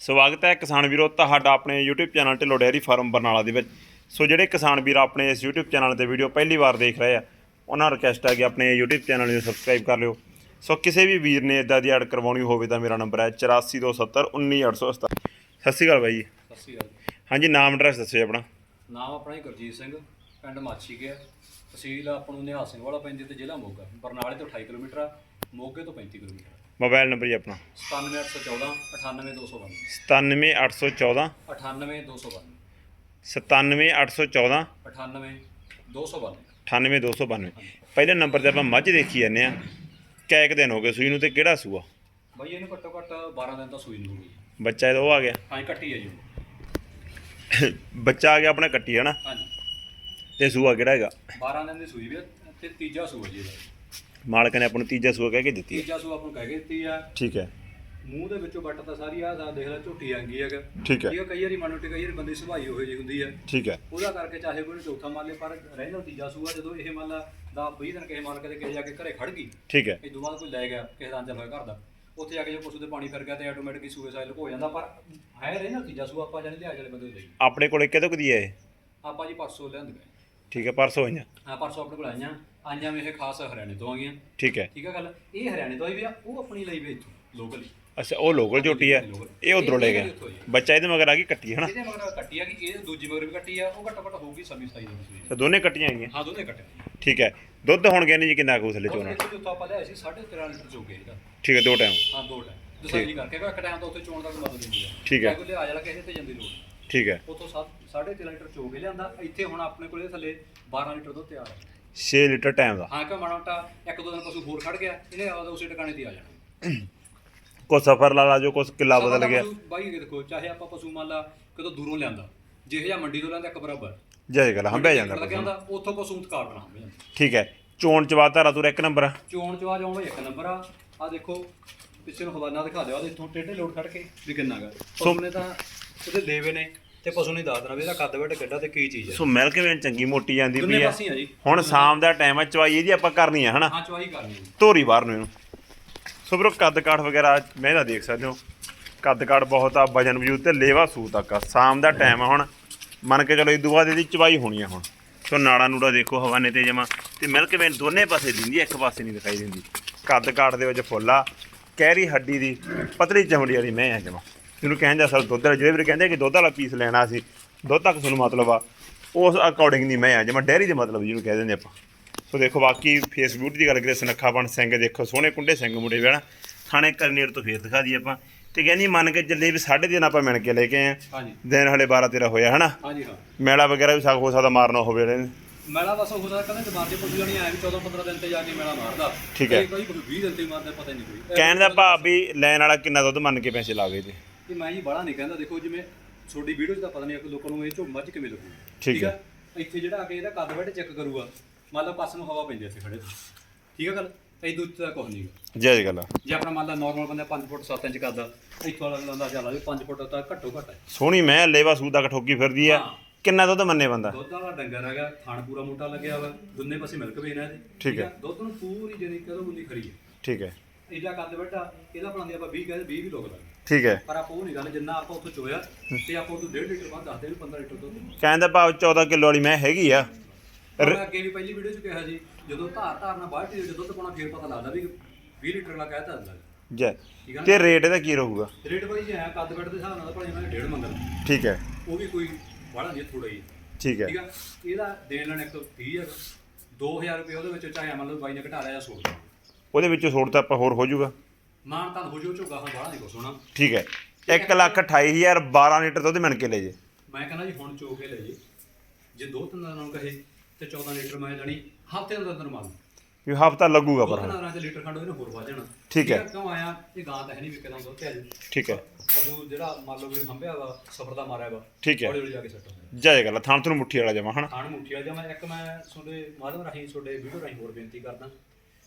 ਸਵਾਗਤ ਹੈ ਕਿਸਾਨ ਵੀਰੋ ਤੁਹਾਡਾ ਆਪਣੇ YouTube channel Dhillon dairy farm Barnala ਦੇ ਵਿੱਚ। ਸੋ ਜਿਹੜੇ ਕਿਸਾਨ ਵੀਰ ਆਪਣੇ ਇਸ YouTube ਚੈਨਲ ਤੇ ਵੀਡੀਓ ਪਹਿਲੀ ਵਾਰ ਦੇਖ ਰਹੇ ਆ ਉਹਨਾਂ ਰਿਕਵੈਸਟ ਹੈ ਕਿ ਆਪਣੇ YouTube ਚੈਨਲ ਨੂੰ ਸਬਸਕ੍ਰਾਈਬ ਕਰ ਲਿਓ। ਸੋ ਕਿਸੇ ਵੀ ਵੀਰ ਨੇ ਇਦਾਂ ਦੀ ਐਡ ਕਰਵਾਉਣੀ ਹੋਵੇ ਤਾਂ ਮੇਰਾ ਨੰਬਰ ਹੈ 8427191887 ਸਤਿ ਸ਼੍ਰੀ ਅਕਾਲ ਬਾਈ ਜੀ। ਸਤਿ ਸ਼੍ਰੀ ਅਕਾਲ ਜੀ। ਹਾਂਜੀ ਨਾਮ ਐਡਰੈਸ ਦੱਸਿਓ ਜੀ ਆਪਣਾ। ਨਾਮ ਆਪਣਾ ਹੀ ਗੁਰਜੀਤ ਸਿੰਘ ਪਿੰਡ ਮਾਛੀ ਗਿਆ ਤਹਿਸੀਲ ਆਪਾਂ ਨੂੰ ਨਿਹਾਲ ਸਿੰਘ ਵਾਲਾ ਪੈਂਦੀ ਤੇ ਜ਼ਿਲ੍ਹਾ ਮੋਗਾ ਬਰਨਾਲੇ ਤੋਂ 28 ਕਿਲੋਮੀਟਰ ਆ ਮੋਗੇ ਤੋਂ 35 ਕਿਲੋਮੀਟਰ ਮੋਬਾਈਲ ਨੰਬਰ ਜੀ ਆਪਣਾ। 97814 98292 97814 98292 97814 98292 98292 ਪਹਿਲੇ ਨੰਬਰ ਤੇ ਆਪਾਂ ਮੱਝ ਦੇਖੀ ਜਾਂਦੇ ਆ ਕੈਕ ਦਿਨ ਹੋ ਗਏ ਸੂਈ ਨੂੰ ਤੇ ਕਿਹੜਾ ਸੂਆ? ਬਾਈ ਇਹਨੂੰ ਘੱਟੋ ਘੱਟ 12 ਦਿਨ ਤਾਂ ਸੂਈ ਹੋਊਗੀ ਬੱਚਾ ਇਹਦਾ ਉਹ ਆ ਗਿਆ। ਹਾਂ ਕੱਟੀ ਹੈ ਜੀ ਬੱਚਾ ਆ ਗਿਆ ਆਪਣਾ ਕੱਟੀ ਹੈ ਨਾ? ਹਾਂਜੀ। ਤੇ ਸੂਆ ਕਿਹੜਾ ਹੈਗਾ? 12 ਦਿਨ ਦੀ ਸੂਈ ਵੀ ਆ ਤੇ ਤੀਜਾ ਸੂਆ ਜੀ ਇਹਦਾ। ਮਾਲਕ ਨੇ ਆਪਾਂ ਨੂੰ ਤੀਜਾ ਸੂਆ ਕਹਿ ਕੇ ਦਿੱਤੀ ਹੈ। ਤੀਜਾ ਸੂਆ ਆਪਾਂ ਨੂੰ ਕਹਿ ਕੇ ਦਿੱਤੀ ਆ। ਠੀਕ ਹੈ। ਮੂੰਹ ਦੇ ਵਿੱਚੋਂ ਵੱਟ ਤਾਂ ਸਾਰੀ ਆ ਦਾ ਦੇਖ ਲੈ ਝੋਟੀ ਆਂਗੀ ਹੈਗਾ। ਠੀਕ ਹੈ। ਆ ਕਈ ਵਾਰੀ ਮਨੋਂ ਤੇ ਕਈ ਵਾਰੀ ਬੰਦੇ ਸੁਭਾਈ ਹੋਏ ਜੀ ਹੁੰਦੀ ਆ ਠੀਕ ਹੈ। ਉਹਦਾ ਕਰਕੇ ਚਾਹੇ ਕੋਈ ਚੌਥਾ ਮੰਨ ਲੇ ਪਰ ਰਹਿੰਦਾ ਤੀਜਾ ਸੂਆ ਜਦੋਂ ਇਹ ਮੰਨ ਲਾ ਦਾ 20 ਦਿਨ ਕਿਸੇ ਮਾਲਕ ਦੇ ਕਿਸੇ ਜਾ ਕੇ ਘਰੇ ਖੜ ਗਈ ਠੀਕ ਹੈ। ਇਹ ਤੋਂ ਬਾਅਦ ਕੋਈ ਲੈ ਗਿਆ ਕਿਸੇ ਦਾ ਅੰਦਰ ਹੋਇਆ ਘਰ ਦਾ ਉੱਥੇ ਜਾ ਕੇ ਜੇ ਪਸ਼ੂ ਦੇ ਪਾਣੀ ਫਿਰ ਗਿਆ ਤੇ ਆਟੋਮੈਟਿਕ ਹੀ ਸੂਏ ਸਾਈਲ ਹੋ ਜਾਂਦਾ ਪਰ ਹੈ ਰਹਿੰਦਾ ਤੀਜਾ ਸੂਆ ਆਪਾਂ ਜਾਣੇ ਲਿਆ ਵਾਲੇ ਬੰਦੇ ਲਈ। ਆਪਣੇ ਕੋਲੇ ਕਦੀ ਹੈ ਇਹ? ਆਪਾਂ ਜੀ ਪਰਸੋਂ ਲਿਆਂਦੇ ਗਏ ਠੀਕ ਹੈ ਪਰਸੋਂ ਹੋਈਆਂ ਹਾਂ ਪਰਸੋਂ ਆਪਣੇ ਕੋਲ ਆਈਆਂ। ਆਈਆਂ ਵੀ ਇਹ ਖਾਸ ਹਰਿਆਣੇ ਤੋਂ ਆ ਗਈਆਂ। ਠੀਕ ਹੈ। ਠੀਕ ਆ ਗੱਲ? ਇਹ ਹਰਿਆਣੇ ਤੋਂ ਆਈ ਵੀ ਆ ਉਹ ਆਪਣੀ ਲਈ ਵੀ ਇੱਥੋਂ ਲੋਕਲ ਅੱਛਾ ਉਹ ਲੋਕਲ ਝੋਟੀ ਹੈ। ਇਹ ਉਧਰੋਂ ਲੈ ਗਿਆ ਬੱਚਾ ਇਹਦੇ ਮਗਰ ਆ ਗਈ ਕੱਟੀ ਹੈ ਨਾ? ਇਹਦੇ ਮਗਰ ਕੱਟੀ ਆ ਕਿ ਇਹ ਦੂਜੀ ਮਗਰ ਵੀ ਕੱਟੀ ਆ ਉਹ ਘੱਟੋ ਘੱਟ ਹੋਊਗੀ 27 27 ਦਿਨ ਸੂਈ ਤੇ ਦੋਨੇ ਕੱਟੀਆਂ ਹੈਗੀਆਂ ਹਾਂ ਦੋਨੇ ਕੱਟੇ ਠੀਕ ਹੈ। ਦੁੱਧ ਹੁਣ ਗਿਆ ਨਹੀਂ ਜੀ ਕਿੰਨਾ ਕੁ ਥੱਲੇ ਚੋਣਾ? ਜਿੱਥੋਂ ਆਪਾਂ ਲਿਆਏ ਸੀ 13.5 ਲੀਟਰ ਚੋਕੇ ਇਹਦਾ। ਠੀਕ ਹੈ ਦੋ ਟਾਈਮ ਹਾਂ ਦੋ ਟਾਈਮ ਦਸਾਈ ਕਰਕੇ ਕੋਈ ਇੱਕ ਟਾਈਮ ਤਾਂ ਉੱਥੇ ਚੋਣ ਦਾ ਮਤਲਬ ਨਹੀਂ ਹੈ ਠੀਕ ਹੈ। ਕੋਈ ਆ ਜਾਣਾ ਕਿਸੇ ਤੇ ਜਾਂਦੀ ਲੋੜ ਠੀਕ ਹੈ। ਉੱਥੋਂ 7.5 ਲੀਟਰ ਚੋ ਕੇ ਲਿਆਂਦਾ। ਇੱਥੇ ਹੁਣ ਆਪਣੇ ਕੋਲੇ ਥੱਲੇ 12 ਲੀਟਰ ਦੁੱਧ ਤਿਆਰ ਹੈ 6 ਲੀਟਰ ਟਾਈਮ ਦਾ। ਹਾਂ ਕਿ ਮਾੜਾ ਮੋਟਾ ਇੱਕ ਦੋ ਦਿਨ ਪਸ਼ੂ ਹੋਰ ਖੜ ਗਿਆ ਇਹਨੇ ਆਪਦਾ ਉਸੇ ਟਿਕਾਣੇ ਤੇ ਆ ਜਾਣਾ। ਕੋ ਸਫਰ ਲਾ ਲਾ ਜੋ ਕੁਛ ਕਿੱਲਾ ਬਦਲ ਗਿਆ। ਬਾਈ ਦੇਖੋ ਚਾਹੇ ਆਪਾਂ ਪਸ਼ੂ ਮੰਨ ਲਾ ਕਿਤੋਂ ਦੂਰੋਂ ਲਿਆਂਦਾ ਜਿਹੇ ਜਾਂ ਮੰਡੀ ਤੋਂ ਲਿਆਂਦਾ ਇੱਕ ਬਰਾਬਰ। ਜੈ ਗੱਲ ਹੰਬਿਆ ਜਾਂਦਾ ਲੱਗਿਆ ਹੁੰਦਾ ਉੱਥੋਂ ਪਸ਼ੂ ਹੰਬਿਆ ਜਾਂਦਾ। ਠੀਕ ਹੈ ਚੋਣ ਚਵਾ ਧਾਰਾ ਤੁਰ ਇੱਕ ਨੰਬਰ ਆ। ਚੋਣ ਚਵਾ ਜਾਉਂ ਇੱਕ ਨੰਬਰ ਆ। ਆ ਦੇਖੋ ਪਿੱਛੇ ਨੂੰ ਹਵਾਨਾ ਦਿਖਾ ਦਿਓ ਆ ਇੱਥੋਂ ਟੇਢੇ ਲੋਡ ਖੜ ਕੇ ਵੀ ਕਿੰਨਾ ਗਾ ਪਸ਼ੂ ਨੇ ਤਾਂ ਉਹਦੇ ਲੇਵੇ ਨੇ ਤੇ ਪਸ਼ੂ ਨੇ ਦੱਸ ਦੇਣਾ ਵੀ ਇਹਦਾ ਕੱਦ ਵੱਡ ਕਿੱਡਾ ਤੇ ਕੀ ਚੀਜ਼ ਹੈ। ਸੋ ਮਿਲਕ ਵੇਨ ਚੰਗੀ ਮੋਟੀ ਜਾਂਦੀ ਦੋਨੇ ਪਈ ਆ। ਪਾਸੇ ਆ ਜੀ। ਹੁਣ ਸ਼ਾਮ ਦਾ ਟਾਈਮ ਹੈ ਚਵਾਈ ਇਹਦੀ ਆਪਾਂ ਕਰਨੀ ਆ ਹਨਾ? ਹਾਂ ਚਵਾਈ ਕਰਨੀ ਹੈ ਧੋਰੀ ਬਾਹਰ ਨੂੰ ਇਹਨੂੰ। ਸੋ ਵੀਰੋ ਕੱਦ ਕਾਠ ਵਗੈਰਾ ਮੈਂ ਇਹਦਾ ਦੇਖ ਸਕਦੇ ਹੋ। ਕੱਦ ਕਾਠ ਬਹੁਤ ਆ ਵਜਨ ਵਜੂਦ ਤੇ ਲੇਵਾ ਸੂ ਤੱਕ ਆ। ਸ਼ਾਮ ਦਾ ਟਾਈਮ ਆ ਹੁਣ। ਮੰਨ ਕੇ ਚਲੋ ਇਦੋਂ ਬਾਅਦ ਇਹਦੀ ਚਵਾਈ ਹੋਣੀ ਆ ਹੁਣ। ਸੋ ਨਾੜਾ ਨੂੜਾ ਦੇਖੋ ਹਵਾਨੇ ਤੇ ਜਮਾ। ਤੇ ਮਿਲਕ ਵੇਨ ਦੋਨੇ ਪਾਸੇ ਦਿੰਦੀ ਆ ਇੱਕ ਪਾਸੇ ਨਹੀਂ ਦਿਖਾਈ ਦਿੰਦੀ। ਕੱਦ ਕਾਠ ਦੇ ਵਿੱਚ ਫੁੱਲ ਆ। ਕਹਿਰੀ ਹੱਡੀ ਦੀ ਪਤਲੀ ਚਮੜੀ ਵਾਲੀ ਮੈਂ ਆ ਜਮਾ। ਜਿਹਨੂੰ ਕਹਿੰਦੇ ਅਸਲ ਦੁੱਧ ਵਾਲਾ ਜਿਹੜੇ ਵੀਰ ਕਹਿੰਦੇ ਕਿ ਦੁੱਧ ਵਾਲਾ ਪੀਸ ਲੈਣਾ ਸੀ ਦੁੱਧ ਤੱਕ ਤੁਹਾਨੂੰ ਮਤਲਬ ਆ ਉਸ ਅਕੋਰਡਿੰਗ ਨਹੀਂ ਮੈਂ ਆ ਜਮਾ ਡੈਰੀ ਦੇ ਮਤਲਬ ਜਿਹਨੂੰ ਕਹਿ ਦਿੰਦੇ ਆਪਾਂ। ਸੋ ਦੇਖੋ ਬਾਕੀ ਫੇਸ ਬਿਊਟੀ ਦੀ ਗੱਲ ਕਰੀਏ ਸੁਨੱਖਾਪਣ ਸਿੰਘ ਦੇਖੋ ਸੋਹਣੇ ਕੁੰਡੇ ਸਿੰਘ ਮੁੰਡੇ ਵੀ ਹਨਾ ਥਾਣੇ ਕਰਨੀਰ ਤੋਂ ਫੇਰ ਦਿਖਾ ਦਈਏ ਆਪਾਂ। ਤੇ ਕਹਿੰਦੀ ਮੰਨ ਕੇ ਚੱਲੇ ਵੀ ਸਾਢੇ ਦਿਨ ਆਪਾਂ ਮਿਣ ਕੇ ਲੈ ਕੇ ਆਏ ਆ। ਦਿਨ ਹਲੇ 12 13 ਹੋਇਆ ਹਨਾ? ਹਾਂਜੀ ਹਾਂ। ਮੇਲਾ ਵਗੈਰਾ ਵੀ ਸਭ ਹੋ ਸਕਦਾ ਮਾਰਨਾ ਹੋਵੇ ਇਹਨੇ ਮੇਲਾ ਬਸ ਉਹ ਦਾ ਕਹਿੰਦੇ ਦਿਮਾਗ ਦੇ ਪਸ਼ੂ ਜਾਨੀ ਆਇਆ ਵੀ 14 15 ਦਿਨ ਤੇ ਜਾ ਕੇ ਮੇਲਾ ਮਾਰਦਾ। ਠੀਕ ਹੈ। ਕੋਈ 20 ਦਿਨ ਤੇ ਮਾਰਦਾ ਪਤਾ ਨਹੀਂ ਕੋਈ। ਕਹਿਣ ਦਾ ਭਾਵ ਵੀ ਲੈਣ ਵਾਲਾ ਕਿੰਨਾ ਦੁੱਧ ਮੰਨ ਕੇ ਪੈਸੇ ਲਾਵੇ ਤੇ। ਕਿ ਮੈਂ ਜੀ ਬੜਾ ਨਹੀਂ ਕਹਿੰਦਾ। ਦੇਖੋ ਜਿਵੇਂ ਤੁਹਾਡੀ ਵੀਡੀਓ 'ਚ ਤਾਂ ਪਤਾ ਨਹੀਂ ਕਿ ਲੋਕਾਂ ਨੂੰ ਇਹ ਝੋਂ ਮੱਝ ਕਿਵੇਂ ਲੱਗੂ। ਠੀਕ ਹੈ। ਇੱਥੇ ਜਿਹੜਾ ਆ ਕੇ ਇਹਦਾ ਕੱਦ ਵੱਟ ਚੈੱਕ ਕਰੂਗਾ ਮੰਨ ਲਾ ਪਾਸ ਨੂੰ ਹਵਾ ਪੈਂਦੀ ਆ ਇੱਥੇ ਖੜੇ ਤੋਂ। ਠੀਕ ਹੈ ਗੱਲ? ਇਹ ਦੂਜੇ ਦਾ ਕੁਝ ਨਹੀਂ ਜੈ ਗੱਲ ਆ ਜੇ ਆਪਣਾ ਮੰਨ ਲਾ ਨਾਰਮਲ ਬੰਦਾ 5 ਫੁੱਟ 7 ਇੰਚ ਕਰਦਾ ਇੱਥੋਂ ਵਾਲਾ ਬੰਦਾ ਚੱਲ ਆ 5 ਫੁੱਟ ਤਾਂ ਘੱਟੋ ਘੱਟ ਹੈ ਸੋਹਣੀ ਮੈਂ ਲੇਵਾ ਸੂ ਤੱਕ ਠੋਕੀ ਫਿਰਦੀ ਆ। ਕਿੰਨਾ ਦੁੱਧ ਮੰਨੇ ਬੰਦਾ? ਦੁੱਧ ਵਾਲਾ ਡੰਗਰ ਹੈਗਾ ਥਣ ਪੂਰਾ ਮੋਟਾ ਲੱਗਿਆ ਵਾ ਦੋਨੇ ਪਾਸੇ ਮਿਲਕ ਵੇਨ ਇਹਦੇ ਠੀਕ ਹੈ। ਦੁੱਧ ਨੂੰ ਪੂਰੀ ਜਿਹੜੀ ਕਦੋਂ ਬੁੱਲੀ ਖੜੀ ਹੈ ਠੀਕ ਹੈ। ਇਹਦਾ ਕੱਦ ਵੱਡਾ ਇਹਦਾ ਬਣਾਉਂਦੇ ਆਪਾਂ 20 ਕਹਿੰਦੇ 20 ਵੀ ਲੋਕ ਲੱਗਦੇ ਠੀਕ ਹੈ। ਪਰ ਆਪਾਂ ਉਹ ਨਹੀਂ ਗੱਲ ਜਿੰਨਾ ਆਪਾਂ ਉੱਥੋਂ ਚੋਇਆ ਤੇ ਆਪਾਂ ਉਹ ਤੋਂ 1.5 ਲੀਟਰ ਬਾਅਦ ਦੱਸਦੇ ਵੀ 15 ਲੀਟਰ ਦੁੱਧ। ਕਹਿਣ ਦਾ ਭਾਵ 14 ਕਿਲੋ ਵਾਲੀ ਮੈਂ ਹੈਗੀ ਆ। ਮੈਂ ਅੱਗੇ ਵੀ ਪਹਿਲੀ ਵੀਡੀਓ 'ਚ ਕਿਹਾ ਸੀ ਜਦੋਂ ਧਾਰ ਧਾਰ ਨਾਲ ਬਾਹਰ ਟੀ ਦੁੱਧ ਪਾਉਣਾ ਫੇਰ ਪਤਾ ਲੱਗਦਾ ਵੀ 20 ਲੀਟਰ ਵਾਲਾ ਕਹਿਤਾ ਹੁੰਦਾ ਜੈ ਹੈ ਤੇ ਰੇਟ ਇਹਦਾ ਕੀ ਰਹੂਗਾ? ਰੇਟ ਬੜੀ ਜਿਹਾ ਕੱਦ ਵੱਡ ਦੇ ਹਿਸਾਬ ਨਾਲ ਤਾਂ ਭਾਵੇਂ ਮੈਂ ਡੇਢ ਮੰਗਦਾ ਠੀਕ ਹੈ। ਉਹ ਵੀ ਕੋਈ ਬੜਾ ਨਹੀਂ ਥੋੜਾ ਹੀ ਠੀਕ ਹੈ। ਠੀਕ ਇਹਦਾ ਦੇਣ ਲੈਣ 130 ਹੈਗਾ 2000 ਰੁਪਏ ਉਹਦੇ ਵਿੱਚ ਚਾਹੇ ਮੰਨ ਲਓ ਬਾਈ ਨੇ ਘਟਾ ਲਿਆ ਜਾਂ ਸੋੜ ਉਹਦੇ ਵਿੱਚੋਂ ਛੋੜ ਤਾਂ ਆਪਾਂ ਹੋਰ ਹੋ ਜਾਊਗਾ। ਮਾਨ ਤਾਂ ਹੋ ਜੋ ਝੋਗਾ ਹਾਂ ਬੜਾ ਨਹੀਂ ਕੁਛ ਹੋਣਾ ਠੀਕ ਹੈ। 1 ਲੱਖ 28000 12 ਲੀਟਰ ਦੁੱਧ ਮਿਣ ਕੇ ਲੈ ਜੇ। ਮੈਂ ਕਹਿੰਦਾ ਜੀ ਹੁਣ ਚੋ ਕੇ ਲੈ ਜੀ। ਜੇ ਦੋ ਤਿੰਨ ਦਿਨਾਂ ਨੂੰ ਕਹੇ ਤੇ 14 ਲੀਟਰ ਮੈਂ ਜਾਣੀ ਹਫ਼ਤੇ ਦੇ ਅੰਦਰ ਮੰਨ ਵੀ ਹਫਤਾ ਲੱਗੂਗਾ ਪਰ ਦਿਨਾਂ ਚ ਲੀਟਰ ਖੰਡ ਉਹਨੇ ਹੋਰ ਵੱਧ ਜਾਣਾ। ਠੀਕ ਹੈ। ਕਿਉਂ ਆਇਆ ਇਹ ਗਾਂ ਤਾਂ ਹੈ ਨਹੀਂ ਵਿਕਦਾ ਦੁੱਧ ਤੇ ਠੀਕ ਹੈ। ਪਸ਼ੂ ਜਿਹੜਾ ਮੰਨ ਲਓ ਵੀ ਹੰਭਿਆ ਵਾ ਸਫਰ ਦਾ ਮਾਰਿਆ ਵਾ ਠੀਕ ਹੈ। ਹੌਲੀ ਹੌਲੀ ਜਾ ਕੇ ਸੱਟ ਹੁੰਦਾ ਜੈ ਗੱਲ ਆ, ਥਾਂ ਤੋਂ ਮੁੱਠੀ ਵਾਲਾ ਜਮਾ ਹਨਾ? ਖਾਣ ਮੁੱਠੀ ਵਾਲਾ ਜਾਂ ਮੈਂ ਇੱਕ ਮੈਂ ਤੁਹਾਡੇ ਮਾਧਵ ਰਾਹੀਂ ਤੁਹਾਡੇ ਵੀਡੀਓ ਰਾਹੀਂ ਹੋਰ ਬੇਨਤੀ ਕਰਦਾ।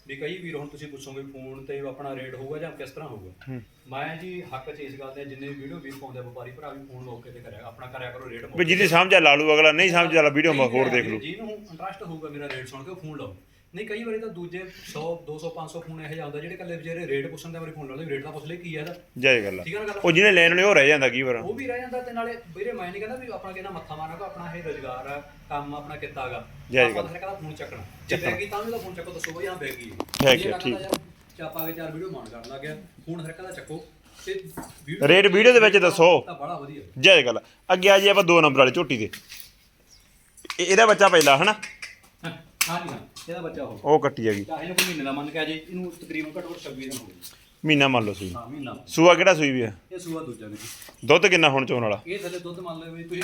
ਵੀ ਕਈ ਵੀਰ ਹੁਣ ਤੁਸੀਂ ਪੁੱਛੋਗੇ ਫੋਨ ਤੇ ਆਪਣਾ ਰੇਟ ਹੋਊਗਾ ਜਾਂ ਕਿਸ ਤਰ੍ਹਾਂ ਹੋਊਗਾ। ਮੈਂ ਜੀ ਹੱਕ ਚ ਇਸ ਗੱਲ ਦੇ ਜਿੰਨੇ ਵੀਡੀਓ ਵੀਰ ਪਾਉਂਦੇ ਵਪਾਰੀ ਭਰਾ ਵੀ ਫੋਨ ਮੌਕੇ ਤੇ ਕਰਿਆ ਆਪਣਾ ਕਰਿਆ ਕਰੋ ਰੇਟ ਵੀ ਜਿਹਦੀ ਸਮਝ ਲਾ ਲੂ ਅਗਲਾ ਨਹੀਂ ਸਮਝ ਲਾ ਵੀਡੀਓ ਮੈਂ ਹੋਰ ਦੇਖ ਲੂ। ਜਿਹਨੂੰ ਇੰਟਰਸਟ ਹੋਊਗਾ ਮੇਰਾ ਰੇਟ ਸੁਣ ਕੇ ਫੋਨ ਲਾਓ ਨਹੀਂ ਕਈ ਵਾਰੀ ਤਾਂ ਦੂਜੇ 100 200 500 ਫੋਨ ਇਹੋ ਜਿਹਾ ਜਿਹੜੇ ਕੱਲੇ ਵਿਚਾਰੇ ਰੇਟ ਪੁੱਛਣ ਦੇ ਵਾਰੀ ਫੋਨ ਲਾਉਂਦੇ ਰੇਟ ਤਾਂ ਪੁੱਛ ਲੈ ਕੀ ਹੈ ਇਹਦਾ? ਜੈ ਗੱਲ ਆ। ਠੀਕ ਹੈ ਨਾ ਗੱਲ? ਉਹ ਜਿਹਨੇ ਲੈਣ ਨੇ ਉਹ ਰਹਿ ਜਾਂਦਾ ਕੀ ਵਾਰ। ਉਹ ਵੀ ਰਹਿ ਜਾਂਦਾ ਤੇ ਨਾਲੇ ਵੀਰੇ ਮੈਂ ਨਹੀਂ ਕਹਿੰਦਾ ਵੀ ਆਪਣਾ ਕਿਹਨਾਂ ਮੱਥਾ ਮਾਰਨਾ ਕੋ ਆਪਣਾ ਇਹ ਰੋਜ਼ਗਾਰ ਆ ਕੰਮ ਆਪਣਾ ਕਿੱਤਾ ਹੈਗਾ ਜੈ ਆਪਾਂ ਤਾਂ ਕਹਿੰਦਾ ਫੋਨ ਚੱਕਣਾ। ਜੇ ਬੈਗੀ ਤਾਂ ਵੀ ਤਾਂ ਫੋਨ ਚੱਕੋ ਦੱਸੋ ਬਈ ਹਾਂ ਬੈਗੀ ਠੀਕ ਹੈ, ਠੀਕ। ਚਾਪਾ ਕੇ ਚਾਰ ਵੀਡੀਓ ਮਾਨ ਕਰਨ ਲੱਗ ਗਿਆ। ਫੋਨ ਹਰ ਕਹਿੰਦਾ ਚੱਕੋ। ਤੇ video ਰੇਟ ਵੀਡੀਓ ਦੇ ਵਿੱਚ ਦੱਸੋ। ਤਾਂ ਬੜਾ ਵਧੀਆ। ਗੱਲ ਆ। ਅੱਗੇ ਆ ਜੀ ਆਪਾਂ ਦੋ ਨੰਬਰ ਵਾਲੀ ਝੋਟੀ ਦੇ ਇਹ- ਇਹਦਾ ਬੱਚਾ ਪਹਿਲਾ ਹਨਾ? ਹਾਂ ਹਾਂ ਜੀ ਹਾਂ। ਇਹਦਾ ਬੱਚਾ ਹੋ ਉਹ ਕੱਟੀ ਹੈਗੀ। ਚਾਹੇ ਇਹਨੂੰ ਕੋਈ ਮਹੀਨੇ ਦਾ ਮੰਨ ਕੇ ਆ ਜੇ ਇਹਨੂੰ ਤਕਰੀਬਨ ਘੱਟੋ ਘੱਟ 26 ਦਿਨ ਹੋ ਗਏ। ਮਹੀਨਾ ਮੰਨ ਲਓ ਹਾਂ ਮਹੀਨਾ। ਸੂਆ ਕਿਹੜਾ ਸੂਈ ਵੀ ਆ ਇਹ ਸੂਆ ਦੂਜਾ ਵੀ। ਦੁੱਧ ਕਿੰਨਾ ਹੁਣ ਚੋਣ ਵਾਲਾ? ਇਹ ਥੱਲੇ ਦੁੱਧ ਮੰਨ ਲਓ ਵੀ ਤੁਸੀਂ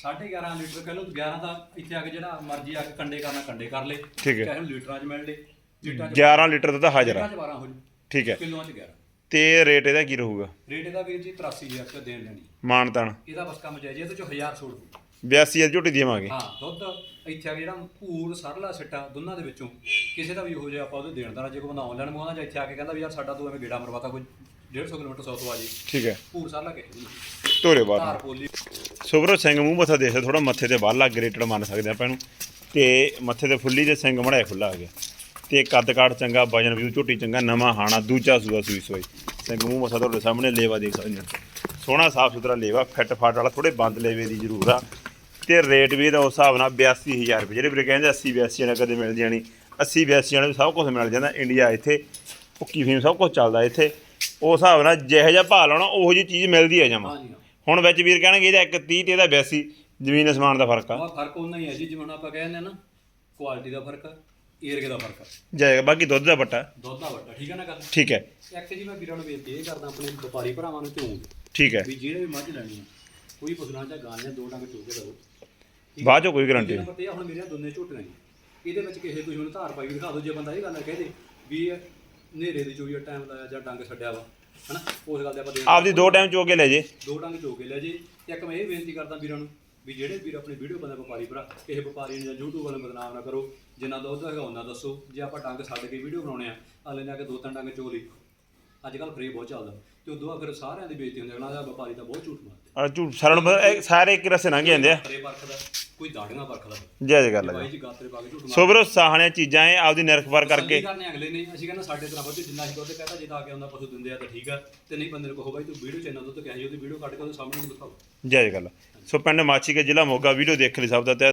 11.5 ਲੀਟਰ ਕਹਿ ਲਓ 11 ਤਾਂ ਇੱਥੇ ਆ ਕੇ ਜਿਹੜਾ ਮਰਜ਼ੀ ਆ ਕੇ ਕੰਡੇ ਕਰਨਾ ਕੰਡੇ ਕਰ ਲੇ। ਠੀਕ ਹੈ। ਚਾਹੇ ਉਹਨੂੰ ਲੀਟਰਾਂ 'ਚ ਮਿਲ ਲੇ ਲੀਟਰਾਂ 'ਚ 11 ਲੀਟਰ ਦੁੱਧ ਹਾਜ਼ਰ ਆ। ਲੀਟਰਾਂ 'ਚ 12 ਹੋ ਜੂ। ਠੀਕ ਹੈ। ਕਿਲੋਆਂ 'ਚ 11 ਤੇ ਰੇਟ ਇਹਦਾ ਕੀ ਰਹੂਗਾ? ਰੇਟ ਇਹਦਾ ਵੀਰ ਜੀ 83000 ਰੁਪਏ ਦੇਣ ਲੈਣੀ ਮਾਨਤਾਨ। ਇਹਦਾ ਬਸ ਕੰਮ ਜਾਇਜ਼ ਇਹਦੇ 'ਚੋਂ 1000 ਛੋੜ ਦੂ 82 ਝੋਟੀ ਦੇਵਾਂਗੇ। ਹਾਂ ਦੁੱਧ ਇੱਥੇ ਆ ਕੇ ਜਿਹੜਾ ਭੂਰ ਸਰਲਾ ਸਿੱਟਾ ਦੋਨਾਂ ਦੇ ਵਿੱਚੋਂ ਕਿਸੇ ਦਾ ਵੀ ਇਹੋ ਜਿਹਾ ਆਪਾਂ ਉਹਦੇ ਦੇਣ ਦਾ ਜੇ ਕੋਈ ਬੰਦਾ ਆਨਲਾਈਨ ਮੰਗਾਉਂਦਾ ਜਾਂ ਇੱਥੇ ਆ ਕੇ ਕਹਿੰਦਾ ਵੀ ਯਾਰ ਸਾਡਾ ਤੂੰ ਐਵੇਂ ਗੇੜਾ ਮਰਵਾਤਾ ਕੋਈ 150 ਕਿਲੋਮੀਟਰ ਸੌ ਤੋਂ ਆ ਜੀ। ਠੀਕ ਹੈ। ਭੂਰ ਸਰਲਾ ਕਿਸੇ ਦੀ ਧੋਰੇ ਧਾਰ ਪੋਲੀ। ਸੁਬਰੋ ਸਿੰਘ ਮੂੰਹ ਮੱਥਾ ਦੇਖੋ ਥੋੜਾ ਮੱਥੇ ਤੇ ਬਾਹਰ ਲੱਗ ਗ੍ਰੇਟਡ ਮੰਨ ਸਕਦੇ ਆਪਾਂ ਇਹਨੂੰ। ਤੇ ਮੱਥੇ ਤੇ ਫੁੱਲੀ ਤੇ ਸਿੰਘ ਮੜਾਇਆ ਖੁੱਲਾ ਆ ਗਿਆ। ਤੇ ਕੱਦ ਕਾਠ ਚੰਗਾ ਵਜਨ ਵੀ ਝੋਟੀ ਚੰਗਾ ਨਵਾਂ ਹਾਣਾ ਦੂਜਾ ਸੂਆ ਸੂਈ ਸੋਈ। ਸਿੰਘ ਮੂੰਹ ਮੱਥਾ ਤੁਹਾਡੇ ਸਾਹਮਣੇ ਲੇਵਾ ਦੇਖ ਸਕਦੇ ਹੋ। ਸੋਹਣਾ ਸਾਫ਼ ਸੁਥਰਾ ਲੇਵਾ ਫਿੱਟ ਫਾਟ ਵਾਲਾ ਥੋੜੇ ਬੰਦ ਲੇਵੇ ਦੀ ਜ਼ਰੂਰ ਆ। ਤੇ ਰੇਟ ਵੀ ਇਹਦਾ ਉਸ ਹਿਸਾਬ ਨਾਲ 82000 ਰੁਪਏ ਜਿਹੜੇ ਵੀਰੇ ਕਹਿੰਦੇ 80 82 ਨਾਲ ਕਦੇ ਮਿਲ ਜਾਣੀ। 80 82 ਨਾਲ ਸਭ ਕੁਝ ਮਿਲ ਜਾਂਦਾ ਇੰਡੀਆ ਇੱਥੇ। ਭੁੱਕੀ ਫੀਮ ਸਭ ਕੁਝ ਚੱਲਦਾ ਇੱਥੇ। ਉਸ ਹਿਸਾਬ ਨਾਲ ਜਿਹੋ ਜਿਹਾ ਭਾਅ ਲਾਉਣਾ ਉਹੋ ਜਿਹੀ ਚੀਜ਼ ਮਿਲਦੀ ਹੈ ਜਮਾ। ਹੁਣ ਵਿੱਚ ਵੀਰ ਕਹਿਣਗੇ ਇਹਦਾ 130 ਤੇ ਇਹਦਾ 82 ਜ਼ਮੀਨ ਅਸਮਾਨ ਦਾ ਫ਼ਰਕ ਆ। ਫ਼ਰਕ ਉਹਨਾਂ ਹੀ ਹੈ ਜੀ ਜਿਵੇਂ ਹੁਣ ਆਪਾਂ ਕਹਿੰਦੇ ਨਾ ਕੁਆਲਿਟੀ ਦਾ ਫ਼ਰਕ ਆ ਏਰਗੇ ਦਾ ਫ਼ਰਕ ਆ। ਜਾਏਗਾ ਬਾਕੀ ਦੁੱਧ ਦਾ ਬੱਟਾ ਦੁੱਧ ਦਾ ਵੱਡਾ ਠੀਕ ਹੈ ਨਾ ਗੱਲ? ਠੀਕ ਹੈ। ਇੱਕ ਜੀ ਮੈਂ ਵੀਰਾਂ ਨੂੰ ਬੇਨਤੀ ਇਹ ਕਰਦਾ ਆਪਣੇ ਵਪਾਰੀ ਭਰਾਵਾਂ ਨੂੰ ਝੂਮ ਠੀਕ ਹੈ। ਵੀ ਜਿਹੜੇ ਵੀ ਮੱਝ ਲੈਣੀ ਆ ਕੋਈ ਪੁੱਛਣਾ ਜਾਂ ਗਾਂ ਜਾਂ ਦੋ ਡੰਗ ਚੋਕੇ ਦਵੋ ਬਾਅਦ ਚੋਂ ਕੋਈ ਗਾਰੰਟੀ ਨਹੀਂ ਨੰਬਰ ਤੇ ਆ ਹੁਣ ਮੇਰੀਆਂ ਦੋਨੇ ਝੋਟੀਆਂ ਜੀ ਇਹਦੇ ਵਿੱਚ ਕਿਸੇ ਕੋਈ ਹੁਣ ਧਾਰ ਪਾਈ ਵੀ ਦਿਖਾ ਦਿਓ ਜੇ ਬੰਦਾ ਇਹ ਗੱਲ ਨਾ ਕਹਦੇ ਵੀ ਇਹ ਨੇਰੇ ਦੀ ਚੋਈ ਟਾਈਮ ਲਾਇਆ ਜਾਂ ਡੰਗ ਛੱਡਿਆ ਵਾ ਹਨਾ? ਉਸ ਗੱਲ ਦੇ ਆਪਾਂ ਦੇਣ ਆਪਦੀ ਦੋ ਟਾਈਮ ਚੋ ਕੇ ਲੈ ਜੇ। ਦੋ ਡੰਗ ਚੋਕੇ ਲੈ ਜੀ। ਤੇ ਇੱਕ ਮੈਂ ਇਹ ਬੇਨਤੀ ਕਰਦਾ ਵੀਰਾਂ ਨੂੰ ਵੀ ਜਿਹੜੇ ਵੀਰ ਆਪਣੀ ਵੀਡੀਓ ਬੰਦੇ ਵਪਾਰੀ ਭਰਾ ਕਿਸੇ ਵਪਾਰੀ ਨੂੰ ਜਾਂ YouTube ਵਾਲੇ ਨੂੰ ਬਦਨਾਮ ਨਾ ਕਰੋ ਜਿੰਨਾ ਦੁੱਧ ਹੈਗਾ ਉਹਨਾਂ ਦੱਸੋ। ਜੇ ਆਪਾਂ ਡੰਗ ਛੱਡ ਕੇ ਵੀਡੀਓ ਬਣਾਉਣੇ ਆ ਅਗਲੇ ਨੇ ਆ ਕੇ ਦੋ ਤਿੰਨ ਡੰਗ ਚੋ ਲਈ। ਅੱਜ ਕੱਲ ਫਰੀ ਬਹੁਤ ਚੱਲਦਾ। ਤੇ ਉਦੋਂ ਬਾਅਦ ਫਿਰ ਸਾਰਿਆਂ ਦੀ ਬੇਇੱਜ਼ਤੀ ਹੁੰਦੀ ਅਗਲਾ ਦਾ ਵਪਾਰੀ ਤਾਂ ਬਹੁਤ ਝੂਠ ਮਾਰਦੇ। ਆ ਝੂਠ ਸਾਰਿਆਂ ਨੂੰ ਪਤਾ, ਇਹ ਸਾਰੇ ਇੱਕ ਰਸੇ ਲੰਘ ਜਾਂਦੇ ਆ। ਫਰੇ ਪਰਖਦਾ ਕੋਈ ਦਾੜੀਆਂ ਪਰਖਦਾ ਜਾਇਜ਼ ਗੱਲ ਹੈ ਬਾਈ ਜੀ ਗਾਤਰੇ ਪਾ ਕੇ ਝੂਠ ਸੋ ਵੀਰੋ ਸਾਹਣੀਆਂ ਚੀਜ਼ਾਂ ਇਹ ਆਪਦੀ ਨਿਰਖਬਾਰ ਤਸੱਲੀ ਕਰਕੇ। ਕਰਨੇ ਅਗਲੇ ਨੇ। ਅਸੀਂ ਕਹਿੰਦਾ ਸਾਡੇ ਤਰ੍ਹਾਂ ਬੱਚੇ ਜਿੰਨਾ ਅਸੀਂ ਦੁੱਧ ਕਹਤਾ ਜੇ ਤਾਂ ਆ ਕੇ ਆਉਂਦਾ ਪਸ਼ੂ ਦਿੰਦੇ ਆ ਤਾਂ ਠੀਕ ਆ। ਤੇ ਨਹੀਂ ਬੰਦੇ ਨੂੰ ਕਹੋ ਬਾਈ ਤੂੰ ਵੀਡੀਓ ਚ ਇੰਨਾ ਦੁੱਧ ਕਹਿ ਜੀ ਉਹਦੀ ਵੀਡੀਓ ਕੱਢ ਕੇ ਉਹਦੇ ਸਾਹਮਣੇ ਨੂੰ ਦਿਖਾਓ। ਜਾਇਜ਼ ਗੱਲ ਆ। ਸੋ ਪਿੰਡ ਮਾਛੀ ਕੇ ਜ਼ਿਲ੍ਹਾ ਮੋਗਾ ਵੀਡੀਓ ਦੇਖ ਲਈ ਸਭ ਦਾ ਤੇ